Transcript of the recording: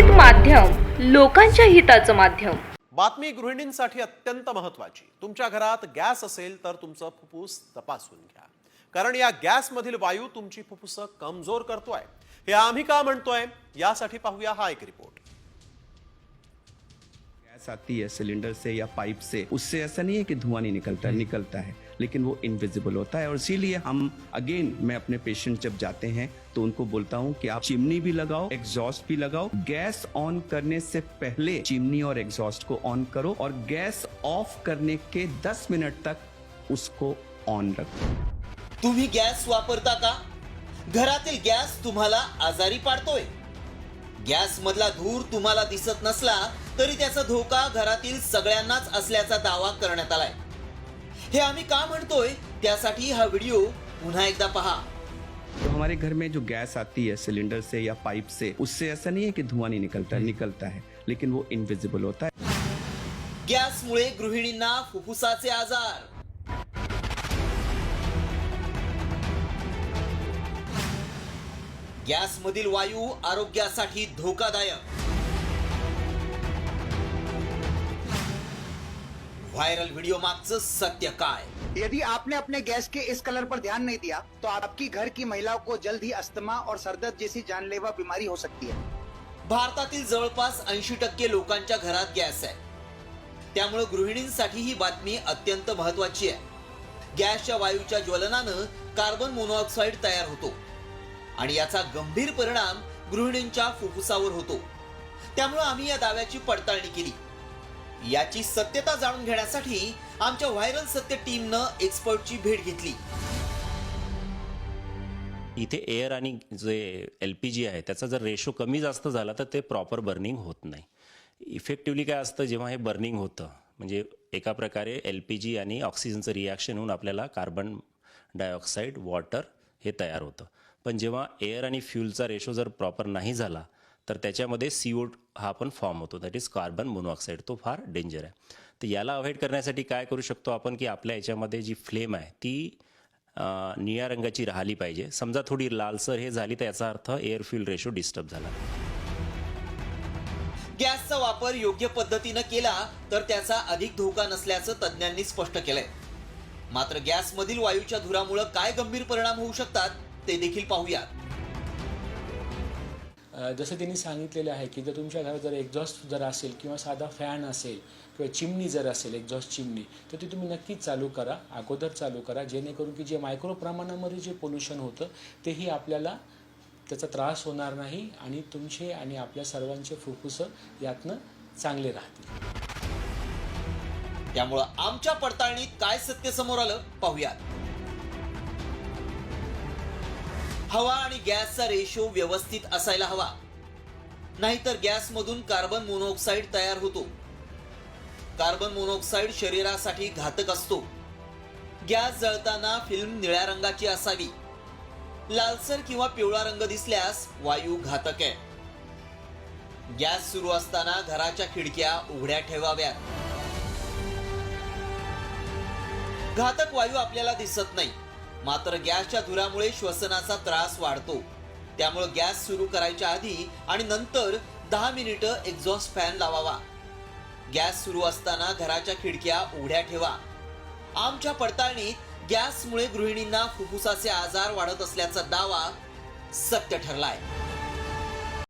सामाजिक माध्यम लोकांच्या हिताचं माध्यम. बातमी गृहिणींसाठी अत्यंत महत्वाची तुमच्या घरात गॅस असेल तर तुमचं फुफ्फुस तपासून घ्या. कारण या गॅसमधील वायू तुमची फुफ्फुस कमजोर करतोय. हे आम्ही का म्हणतोय? यासाठी पाहूया हा एक रिपोर्ट गैस आती है सिलेंडर से या पाइप से उससे ऐसा नहीं है कि धुआँ नहीं निकलता है निकलता है लेकिन वो इनविजिबल होता है। और इसीलिए हम अगेन मैं अपने पेशेंट जब जाते हैं तो उनको बोलता हूँ कि आप चिमनी भी लगाओ एग्जॉस्ट भी लगाओ। गैस ऑन करने से पहले चिमनी और एग्जॉस्ट को ऑन करो और गैस ऑफ़ करने के 10 मिनट तक उसको ऑन रखो। तुम्ही गॅस वापरता का? घरातील गॅस तुम्हाला आजारी पाडतोय. गॅस मधला धूर तुम्हाला दिसत नसला तरी त्याचा धोका घरातील सगळ्यांनाच असल्याचा दावा करण्यात आलाय. हे आम्ही का म्हणतोय? त्यासाठी हा व्हिडिओ पुन्हा एकदा पहा. तो हमारे घर में जो गैस आती है सिलेंडर से या पाइप से उससे ऐसा नहीं है कि धुआं नहीं निकलता है निकलता है लेकिन वो इनविजिबल होता है। गॅसमुळे गृहिणींना फुफ्फुसाचे आजार. गॅसमधील वायू आरोग्यासाठी धोकादायक. व्हायरल व्हिडिओ मागचं सत्य काय? यदि आपने अपने गैस के इस कलर पर ध्यान नहीं दिया तो आपकी घर की महिलाओं को जल्द ही अस्थमा और सरदर्द जैसी जानलेवा बीमारी हो सकती है। भारतातील जवळपास ऐंशी टक्के लोकांच्या घरात गॅस आहे. त्यामुळे गृहिणींसाठी ही बातमी अत्यंत महत्वाची आहे. गॅसच्या वायूच्या ज्वलनानं कार्बन मोनॉक्साईड तयार होतो आणि याचा गंभीर परिणाम गृहिणींच्या फुफ्फुसावर होतो. त्यामुळे आम्ही या दाव्याची पडताळणी केली. याची सत्यता जाणून घेण्यासाठी आमच्या व्हायरल सत्य टीमनं एक्सपर्टची भेट घेतली. इथे एअर आणि जे एल पी जी आहे त्याचा जर रेशो कमी जास्त झाला तर ते प्रॉपर बर्निंग होत नाही. इफेक्टिवली काय असतं जेव्हा हे बर्निंग होतं म्हणजे एका प्रकारे एल पी जी आणि ऑक्सिजनचं रिॲक्शन होऊन आपल्याला कार्बन डायऑक्साईड वॉटर हे तयार होतं. पण जेव्हा एअर आणि फ्यूलचा रेशो जर प्रॉपर नाही झाला तर त्याच्यामध्ये सी ओ हा पण फॉर्म होतो. दॅट इज कार्बन मोनॉक्साईड तो फार डेंजर आहे. तर याला अवॉइड करण्यासाठी काय करू शकतो आपण की आपल्या याच्यामध्ये जी फ्लेम आहे ती निळ्या रंगाची राहिली पाहिजे. समजा थोडी लालसर हे झाली तर याचा अर्थ एअर फ्यूल रेशो डिस्टर्ब झाला. गॅसचा वापर योग्य पद्धतीनं केला तर त्याचा अधिक धोका नसल्याचं तज्ज्ञांनी स्पष्ट केलंय. मात्र गॅसमधील वायूच्या धुरामुळे काय गंभीर परिणाम होऊ शकतात ते देखील पाहूया जसं त्यांनी सांगितलेलं आहे की जर तुमच्या घरात जर एक्झॉस्ट जर असेल किंवा साधा फॅन असेल किंवा चिमणी जर असेल एक्झॉस्ट चिमणी तर ती तुम्ही नक्कीच चालू करा अगोदर चालू करा जेणेकरून की जे मायक्रो प्रमाणामध्ये जे पोल्युशन होतं तेही आपल्याला त्याचा त्रास होणार नाही आणि तुमचे आणि आपल्या सर्वांचे फुफ्फुसं यातनं चांगले राहतील. त्यामुळं आमच्या पडताळणीत काय सत्य समोर आलं पाहूयात. हवा आणि गॅसचा रेशो व्यवस्थित असायला हवा. नाहीतर गॅसमधून कार्बन मोनॉक्साईड तयार होतो. कार्बन मोनॉक्साईड शरीरासाठी घातक असतो. गॅस जळताना फिल्म निळ्या रंगाची असावी. लालसर किंवा पिवळा रंग दिसल्यास वायू घातक आहे. गॅस सुरू असताना घराच्या खिडक्या उघड्या ठेवाव्यात. घातक वायू आपल्याला दिसत नाही. मात्र गॅसच्या धुरामुळे श्वसनाचा त्रास वाढतो. त्यामुळे गॅस सुरू करायच्या आधी आणि नंतर दहा मिनिटं एक्झॉस्ट फॅन लावावा. गॅस सुरू असताना घराच्या खिडक्या उघड्या ठेवा. आमच्या पडताळणीत गॅसमुळे गृहिणींना फुफ्फुसाचे आजार वाढत असल्याचा दावा सत्य ठरलाय.